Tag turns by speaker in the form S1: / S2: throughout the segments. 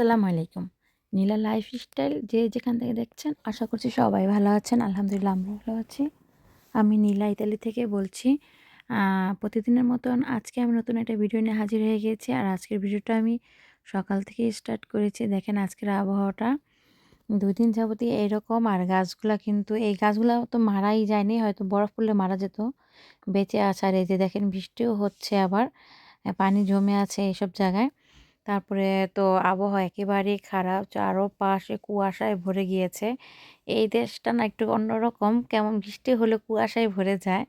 S1: আসসালামু আলাইকুম। নীলা life style যে যেখান থেকে দেখছেন, আশা করছি সবাই ভালো আছেন। আলহামদুলিল্লাহ আমরা ভালো আছি। আমি নীলা ইতালি থেকে বলছি। প্রতিদিনের মতন আজকে আমি নতুন একটা ভিডিও নিয়ে হাজির হয়ে গিয়েছি। আর আজকের ভিডিওটা আমি সকাল থেকে স্টার্ট করেছি। দেখেন আজকের আবহাওয়াটা। দুই দিন যাবতীয় এইরকম আর গাছগুলা কিন্তু, এই গাছগুলো তো মারাই যায়নি। হয়তো বরফ পড়লে মারা যেত। বেঁচে আছে। আর এই যে দেখেন বৃষ্টিও হচ্ছে আবার। পানি জমে আছে এইসব জায়গায়। তারপরে তো আবহাওয়া একেবারেই খারাপ, চারোপাশে কুয়াশায় ভরে গিয়েছে। এই দেশটা না একটু অন্যরকম, কেমন বৃষ্টি হলে কুয়াশায় ভরে যায়।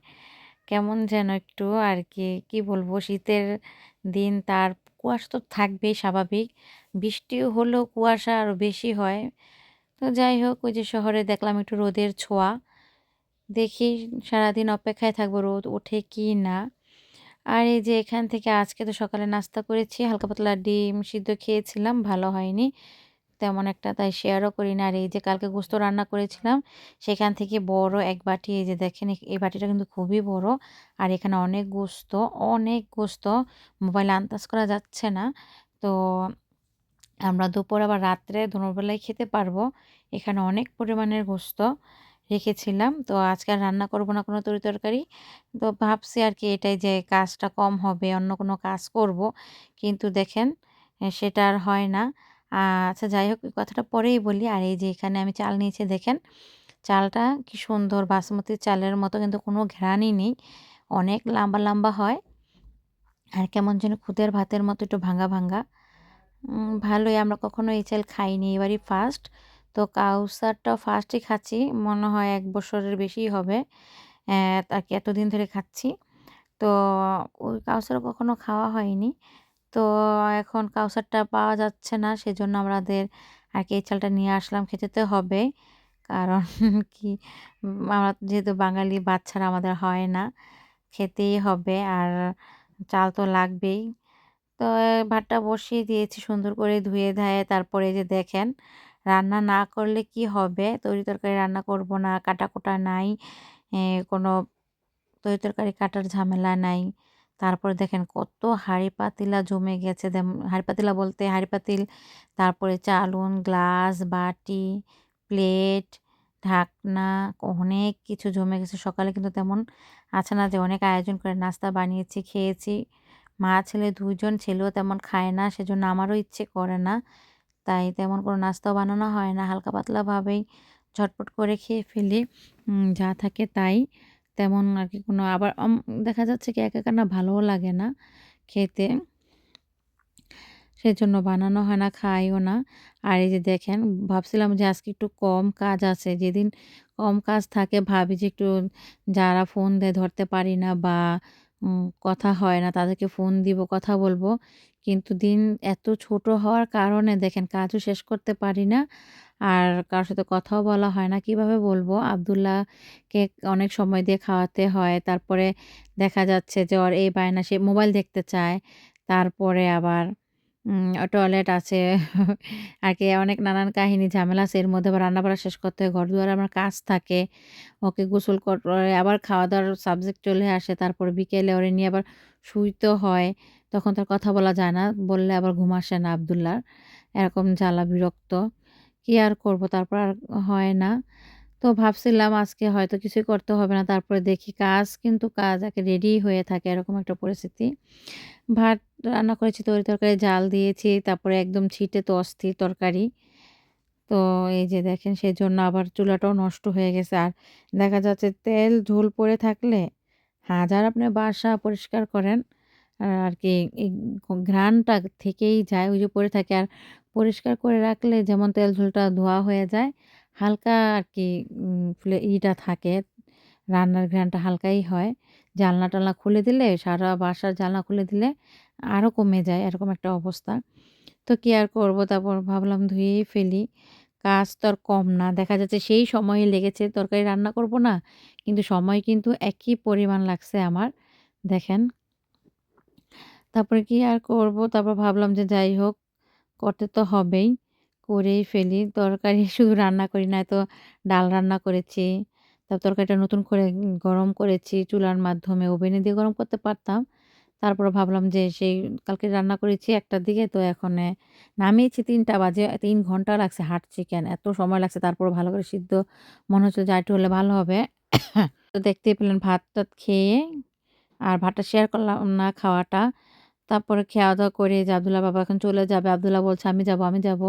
S1: কেমন যেন একটু আর কি কি বলব, শীতের দিন তার কুয়াশা তো থাকবেই স্বাভাবিক। বৃষ্টিও হলেও কুয়াশা আরও বেশি হয়। তো যাই হোক, ওই যে শহরে দেখলাম একটু রোদের ছোঁয়া। দেখি সারাদিন অপেক্ষায় থাকব রোদ ওঠে কি না। আর এই যে এখান থেকে আজকে তো সকালে নাস্তা করেছি, হালকা পাতলা ডিম সিদ্ধ খেয়েছিলাম, ভালো হয়নি। তেমন একটা তাই শেয়ারও করি না। আর এই যে কালকে গোস্ত রান্না করেছিলাম, সেখান থেকে বড় এক বাটি, এই যে দেখেন এই বাটিটা কিন্তু খুবই বড়। আর এখানে অনেক গোস্ত অনেক গোস্ত, মোবাইলে আন্দাজ করা যাচ্ছে না। তো আমরা দুপুর আবার রাত্রে দুপুরবেলায় খেতে পারব। এখানে অনেক পরিমাণের গোস্ত। রেখেছিলাম। তো আজকে আর রান্না করব না কোনো তরি তরকারি। তো ভাবছি আর কি এটাই যে কাজটা কম হবে, অন্য কোনো কাজ করব। কিন্তু দেখেন সেটা আর হয় না। আচ্ছা যাই হোক কথাটা পরেই বলি। আর এই যে এখানে আমি চাল নিয়েছি, দেখেন, চালটা কি সুন্দর, বাসমতি চালের মতো কিন্তু কোনো ঘ্রাণই নেই। অনেক লম্বা লম্বা হয়। আর কেমন যেন খুদের ভাতের মতো একটু ভাঙ্গা ভাঙ্গা ভালোই, আমরা কখনো এই চাল খাইনি। এবারই ফার্স্ট তো কাউসারটা ফার্স্টই খাচ্ছি, মনে হয় এক বছরের বেশি হবে আর কি এতদিন ধরে খাচ্ছি। তো ওই কাউসার কখনো খাওয়া হয়নি। তো এখন কাউসারটা পাওয়া যাচ্ছে না, সেজন্য আমাদের আর কি এই চালটা নিয়ে আসলাম খেতে তো হবে। কারণ কি আমরা যেহেতু বাঙালি, বাচ্চারা আমাদের হয় না, খেতেই হবে আর চাল তো লাগবেই। তো ভাতটা বসিয়ে দিয়েছি, সুন্দর করে ধুয়ে ধায়ে তারপরে যে দেখেন রান্না না করলে কি হবে? তরি তরকারি রান্না করব না কাটা কোটা নাই কোনো তরি তরকারি কাটার ঝামেলা নাই। তারপর দেখেন কত হাঁড়ি পাতিলা জমে গেছে। হাঁড়ি পাতিলা বলতে হাঁড়ি পাতিল, তারপরে চালুন, গ্লাস, বাটি, প্লেট, ঢাকনা অনেক কিছু জমে গেছে। সকালে কিন্তু তেমন আছে না যে অনেক আয়োজন করে নাস্তা বানিয়েছি, খেয়েছি। মা ছেলে দুজন ছেলেও তেমন খায় না, সেজন্য আমারও ইচ্ছে করে না। তাই তেমন কোনো নাস্তাও বানানো হয় না। হালকা পাতলাভাবেই ঝটপট করে খেয়ে ফেলি। যা থাকে তাই। তেমন আর কি কোনো আবার দেখা যাচ্ছে কি একা একা না ভালোও লাগে না খেতে। সেজন্য বানানো হয় না, খাইও না। আর এই যে দেখেন, ভাবছিলাম যে আজকে একটু কম কাজ আছে। যেদিন কম কাজ থাকে ভাবি যে একটু যারা ফোন দেয় ধরতে পারি না বা কথা হয় না। তাদেরকে ফোন দিব, কথা বলব। কিন্তু দিন এত ছোট হওয়ার কারণে দেখেন কাজও শেষ করতে পারি না। আর কারোর সাথে কথাও বলা হয় না। কীভাবে বলব? আবদুল্লাহকে অনেক সময় দিয়ে খাওয়াতে হয়। তারপরে দেখা যাচ্ছে যে ওর এই বায়না সে মোবাইল দেখতে চায়। তারপরে আবার টয়লেট আছে। আর কি অনেক নানান কাহিনী, ঝামেলা আছে। এর মধ্যে আবার রান্নাবাড়া শেষ করতে হয় ঘর দুয়ারে আমার কাজ থাকে। ওকে গোসল করে আবার খাওয়া দাওয়ার সাবজেক্ট চলে আসে, তারপর বিকেলে ওরে নিয়ে আবার শুইতে হয়। তখন তার কথা বলা যায় না, বললে আবার ঘুম আসে না আবদুল্লার। এরকম জ্বালা, বিরক্ত। কী আর করব? তারপর আর হয় না। তো ভাবছিলাম আজকে হয়তো কিছুই করতে হবে না, তারপরে দেখি কাজ, কিন্তু কাজ একে রেডি হয়ে থাকে, এরকম একটা পরিস্থিতি। ভাত রান্না করেছি, তরি তরকারি, জাল দিয়েছি, তারপরে একদম ছিটে তো অস্থির তরকারি। তো এই যে দেখেন সেই জন্য আবার চুলাটাও নষ্ট হয়ে গেছে। আর দেখা যাচ্ছে তেল ঝোল পড়ে থাকলে হাজার আপনি বাসা পরিষ্কার করেন, আর কি এই ঘ্রাণটা থেকেই যায়, ওই যে পড়ে থাকে। আর পরিষ্কার করে রাখলে যেমন তেল ঝোলটা ধোয়া হয়ে যায়, হালকা আর কি ইটা থাকে, রান্নার ঘ্রাণটা হালকাই হয়। জানলা টালনা খুলে দিলে, সারা বাসার জানলা খুলে দিলে আরও কমে যায়, এরকম একটা অবস্থা। তো কী আর করব? তারপর ভাবলাম ধুয়েই ফেলি। কাজ তো আর কম না। দেখা যাচ্ছে সেই সময়ে লেগেছে। তরকারি রান্না করব না, কিন্তু সময় কিন্তু একই পরিমাণ লাগছে আমার, দেখেন। তারপরে কি আর করব? তারপর ভাবলাম যে যাই হোক, করতে তো হবেই। করেই ফেলি। তরকারি শুধু রান্না করি না তো ডাল রান্না করেছি। তারপর তরকারিটা নতুন করে গরম করেছি চুলার মাধ্যমে ওভেনে দিয়ে গরম করতে পারতাম তারপরে ভাবলাম যে সেই কালকে রান্না করেছি একটার দিকে তো এখন নামিয়েছি তিনটা বাজে তিন ঘণ্টা লাগছে হার্ড চিকেন। এত সময় লাগছে তারপর ভালো করে সিদ্ধ মনে হচ্ছে যে আরেকটু হলে ভালো হবে। তো দেখতেই পেলেন ভাত-টাত খেয়ে আর ভাতটা শেয়ার করলাম না খাওয়াটা। তারপরে খাওয়া-দাওয়া করে যে আব্দুল্লাহ বাবা এখন চলে যাবে। আব্দুল্লাহ বলছে, "আমি যাব, আমি যাব।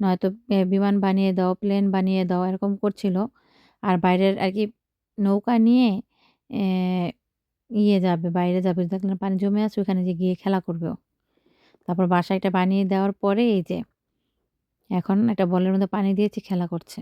S1: নয়তো বিমান বানিয়ে দাও, প্লেন বানিয়ে দাও।" এরকম করছিল। আর বাইরের আর কি নৌকা নিয়ে ইয়ে যাবে, বাইরে যাবে। দেখলেন পানি জমে আছে ওখানে যে গিয়ে খেলা করবে তারপর বাসায় একটা বানিয়ে দেওয়ার পরে এই যে এখন একটা বলের মধ্যে পানি দিয়েছি খেলা করছে।